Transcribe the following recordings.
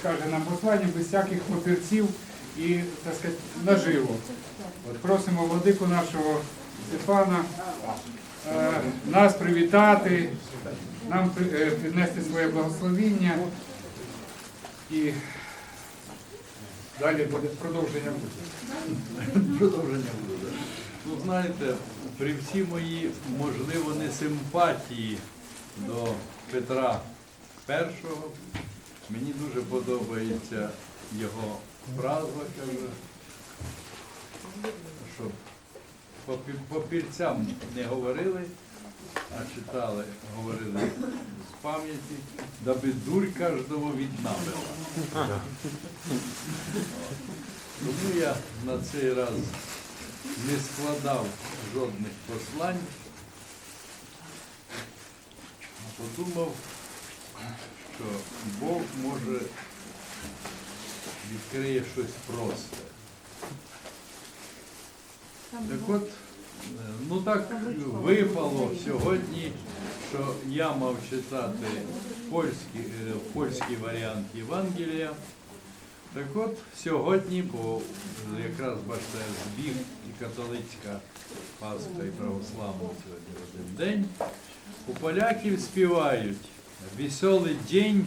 скаже нам послання без всяких папірців і так сказати, наживо. От просимо владику нашого Степана е, нас привітати, нам е, піднести своє благословіння і далі буде продовження. Продовження буде. Ну, знаєте, при всій моїй, можливо, не симпатії до Петра І, мені дуже подобається його фраза, щоб по пі- по пільцям не говорили, а читали, говорили з пам'яті, даби дурь кожного віднамила. Тому я на цей раз не складав жодних послань, а подумав, що Бог може відкриє щось просте. Так от, е, ну так випало сьогодні, що я мав читати польський, е, польський варіант Євангелія. Так от сьогодні, бо якраз бачите, збіг і католицька Пасха і православна сьогодні в один день. У поляків співають Веселий день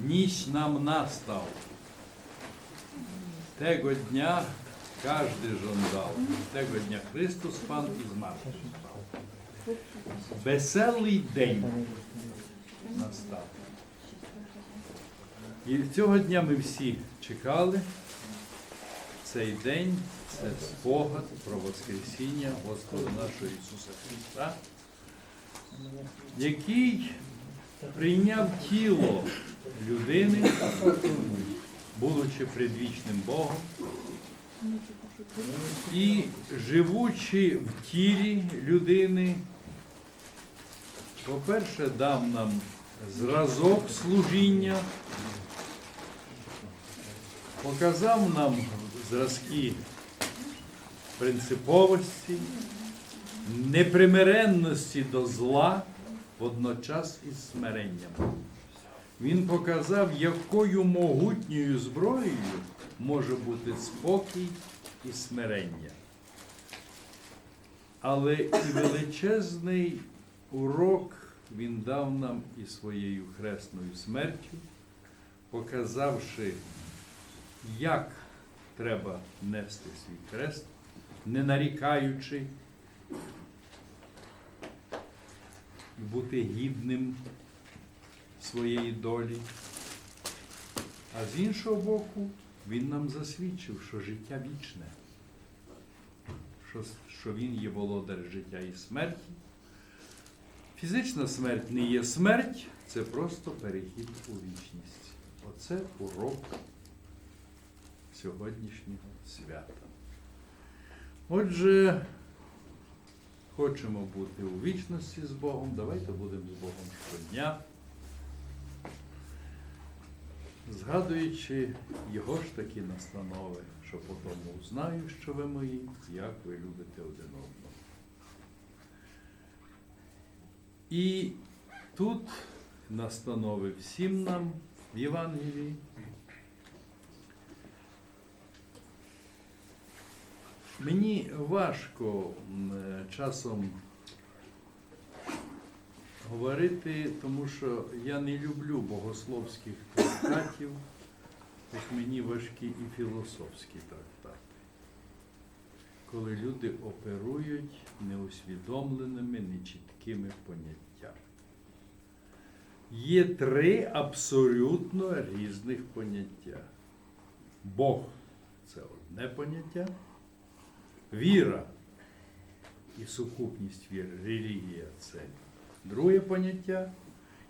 ніч нам настав. Tego dnia każdy żądał. Tego dnia Chrystus Pan i zmartwychwstał. Веселий день настав. І цього дня ми всі чекали. Цей день це спогад про Воскресіння Господа нашого Ісуса Христа, який прийняв тіло людини, будучи предвічним Богом, і живучи в тілі людини, по-перше, дав нам зразок служіння, показав нам зразки принциповості, непримиренності до зла водночас із смиренням. Він показав, якою могутньою зброєю може бути спокій і смирення. Але і величезний урок він дав нам і своєю хресною смертю, показавши, як треба нести свій хрест, не нарікаючи, і бути гідним своєї долі. А з іншого боку, він нам засвідчив, що життя вічне, що, що він є володар життя і смерті. Фізична смерть не є смерть, це просто перехід у вічність. Оце урок сьогоднішнього свята. Отже, хочемо бути у вічності з Богом, давайте будемо з Богом щодня, згадуючи його ж такі настанови, що потому знаю, що ви мої, як ви любите один одного. І тут настанови всім нам в Євангелії. Мені важко е, часом говорити, тому що я не люблю богословських трактатів, ось мені важкі і філософські трактати, коли люди оперують неусвідомленими, нечіткими поняттями. Є три абсолютно різних поняття. Бог це одне поняття, віра і сукупність віри, релігія це друге поняття,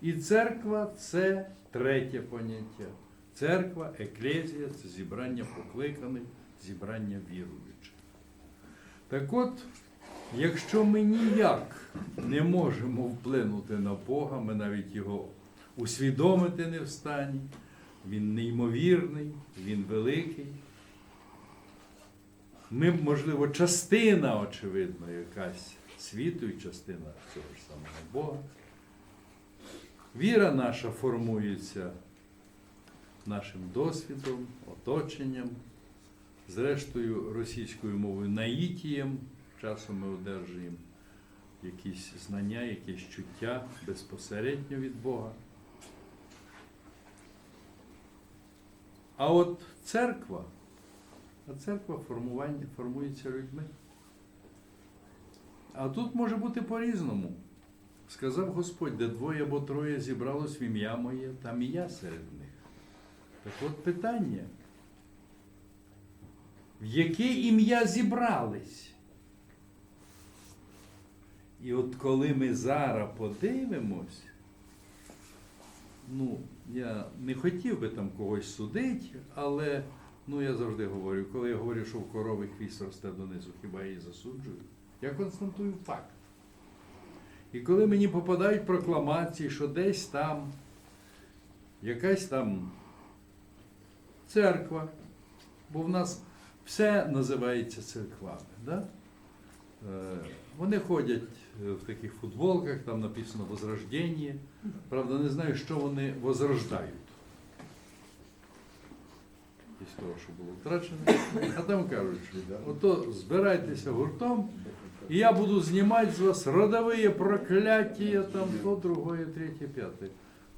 і церква це третє поняття. Церква, еклезія це зібрання покликаних, зібрання віруючих. Так от, якщо ми ніяк не можемо вплинути на Бога, ми навіть його усвідомити не в стані, він неймовірний, він великий. Ми, можливо, частина, очевидно, якась світу і частина цього ж самого Бога. Віра наша формується нашим досвідом, оточенням, зрештою російською мовою наїтієм. Часом ми одержуємо якісь знання, якісь чуття безпосередньо від Бога. А от церква, а церква формування, формується людьми. А тут може бути по-різному. Сказав Господь, де двоє або троє зібралось в ім'я моє, там і я серед них. Так от питання. В яке ім'я зібрались? І от коли ми зараз подивимось, ну, я не хотів би там когось судити, але ну, я завжди говорю, коли я говорю, що в корови хвіст росте донизу, хіба я її засуджую? Я констатую факт. І коли мені попадають прокламації, що десь там якась там церква, бо в нас все називається церквами. Да? Е, Вони ходять е, в таких футболках, там написано Возрождення. Правда, не знаю, що вони возрождають. Із того, що було втрачено. А там кажуть, що ото збирайтеся гуртом, і я буду знімати з вас родові прокляття, там то, другое, третє, п'яте.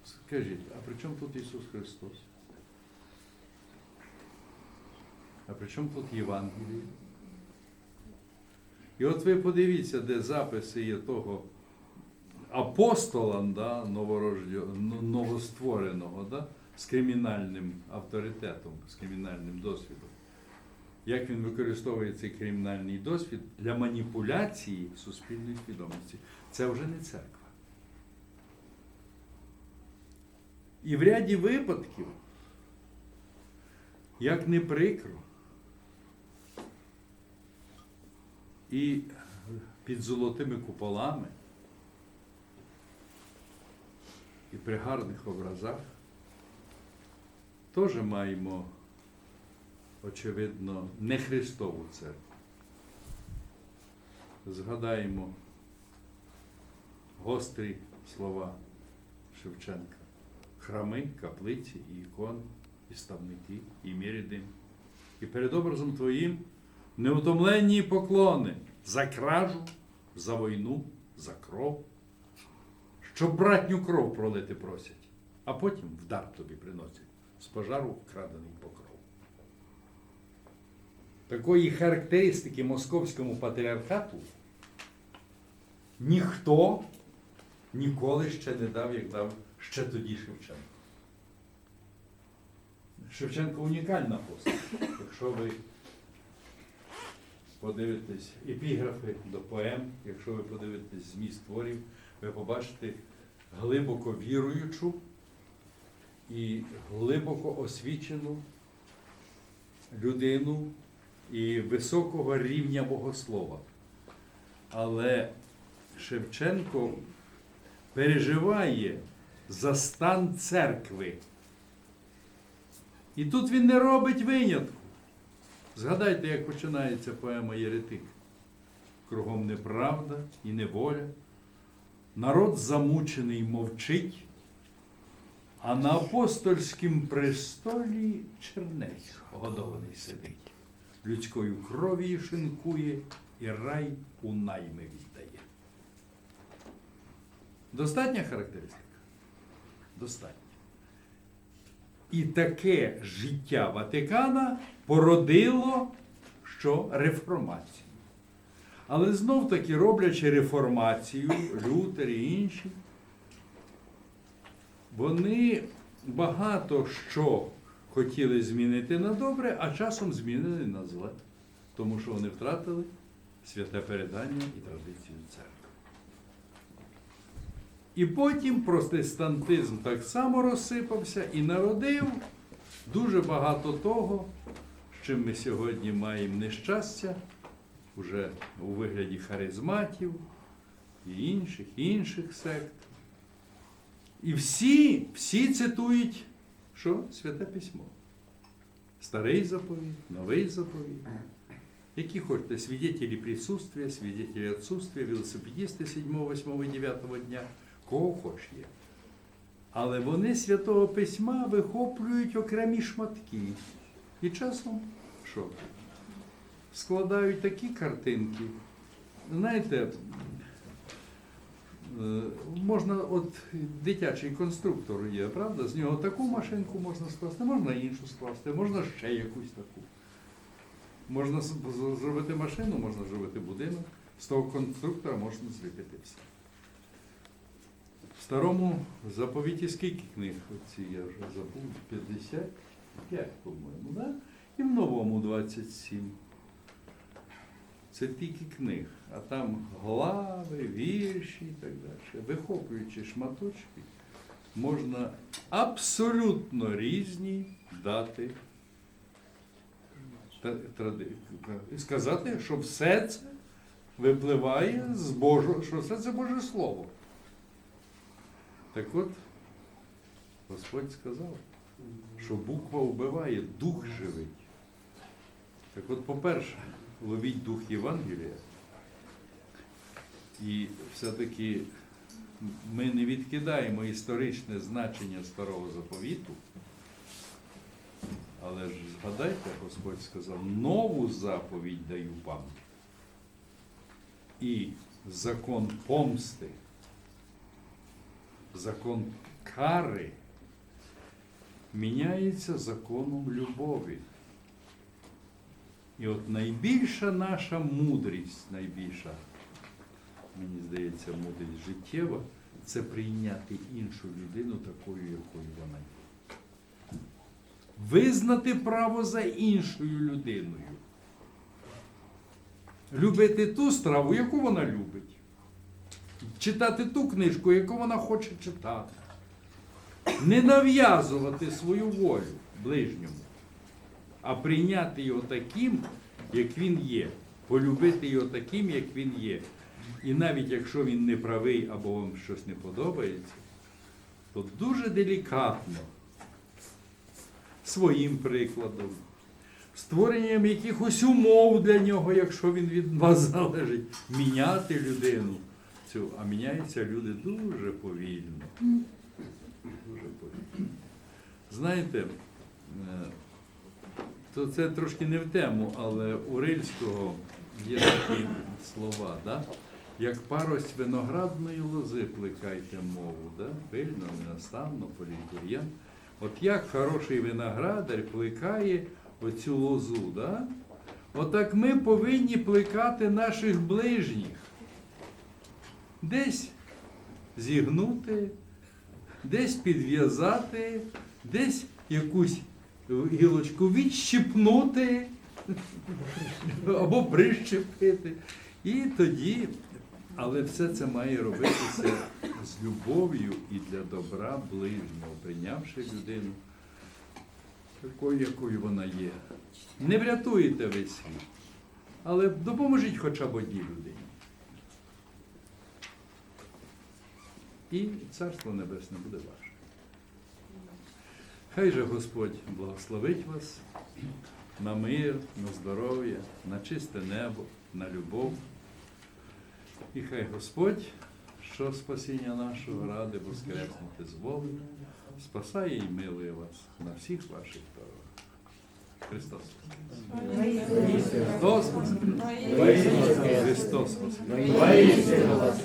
Скажіть, а при чому тут Ісус Христос? А при чому тут Євангеліє? І от ви подивіться, де записи є того апостола да, новоствореного, да, з кримінальним авторитетом, з кримінальним досвідом. Як він використовує цей кримінальний досвід для маніпуляції суспільної свідомості. Це вже не церква. І в ряді випадків, як не прикро, і під золотими куполами, і при гарних образах теж маємо, очевидно, не Христову церкву. Згадаємо гострі слова Шевченка. Храми, каплиці, і ікони, і ставники, і міряди. І перед образом Твоїм неутомленні поклони за кражу, за війну, за кров, щоб братню кров пролити просять, а потім в дар тобі приносять з пожару вкрадений покров. Такої характеристики московському патріархату ніхто ніколи ще не дав, як дав ще тоді Шевченко. Шевченко унікальна постать. Якщо ви подивитесь епіграфи до поем, якщо ви подивитесь зміст творів, ви побачите глибоко віруючу і глибоко освічену людину і високого рівня богослова. Але Шевченко переживає за стан церкви. І тут він не робить винятку. Згадайте, як починається поема Єретик. Кругом неправда і неволя. Народ замучений мовчить, а на апостольськім престолі чернець годований сидить. Людською кров'ю шинкує і рай у найми віддає. Достатня характеристика? Достатня. І таке життя Ватикана породило що реформацію. Але знов таки роблячи реформацію, Лютер і інші, вони багато що хотіли змінити на добре, а часом змінили на зле. Тому що вони втратили святе передання і традицію церкви. І потім протестантизм так само розсипався і народив дуже багато того, з чим ми сьогодні маємо нещастя, уже у вигляді харизматів і інших, і інших сект. І всі, всі цитують, що? Святе письмо. Старий заповіт, новий заповіт. Які хочете, свидетелі присутствия, свидетелі отсутствия, велосипедисти 7, 8, 9 дня, кого хоч є. Але вони святого письма вихоплюють окремі шматки. І часом що? Складають такі картинки. Знаєте, можна, от дитячий конструктор є, правда? З нього таку машинку можна скласти, можна іншу скласти, можна ще якусь таку. Можна зробити машину, можна зробити будинок. З того конструктора можна зліпити все. В старому заповіті скільки книг? Оці я вже забув, 55, по-моєму, да? і в новому 27. Це тільки книг, а там глави, вірші і так далі. Вихоплюючи шматочки, можна абсолютно різні дати і сказати, що все це випливає з Божого, що все це Боже Слово. Так от, Господь сказав, що буква вбиває, дух живить. Так от, по-перше, ловіть дух Євангелія. І все-таки ми не відкидаємо історичне значення старого заповіту. Але ж згадайте, Господь сказав, нову заповідь даю вам. І закон помсти, закон кари міняється законом любові. І от найбільша наша мудрість, найбільша, мені здається, мудрість життєва, це прийняти іншу людину такою, якою вона є. Визнати право за іншою людиною. Любити ту страву, яку вона любить. Читати ту книжку, яку вона хоче читати. Не нав'язувати свою волю ближньому, а прийняти його таким, як він є. Полюбити його таким, як він є. І навіть якщо він не правий або вам щось не подобається, то дуже делікатно, своїм прикладом, створенням якихось умов для нього, якщо він від вас залежить, міняти людину. Цю, а міняються люди дуже повільно. Дуже повільно. Знаєте, е, то це трошки не в тему, але у Рильського є такі слова, да? як парость виноградної лози плекайте мову, да? пильно, ненастанно, політур'ян. От як хороший виноградар плекає оцю лозу, да? отак ми повинні плекати наших ближніх. Десь зігнути, десь підв'язати, десь якусь гілочку відщипнути або прищепити. І тоді, але все це має робитися з любов'ю і для добра ближнього, прийнявши людину такою, якою вона є. Не врятуєте весь світ, але допоможіть хоча б одній людині. І Царство Небесне буде ваше. Хай же Господь благословить вас на мир, на здоров'я, на чисте небо, на любов. І хай Господь, що спасіння нашого ради воскреснути з волі, спасає і милує вас на всіх ваших дорогах. Христос. Христос! Воскрес! Христос! Воскрес!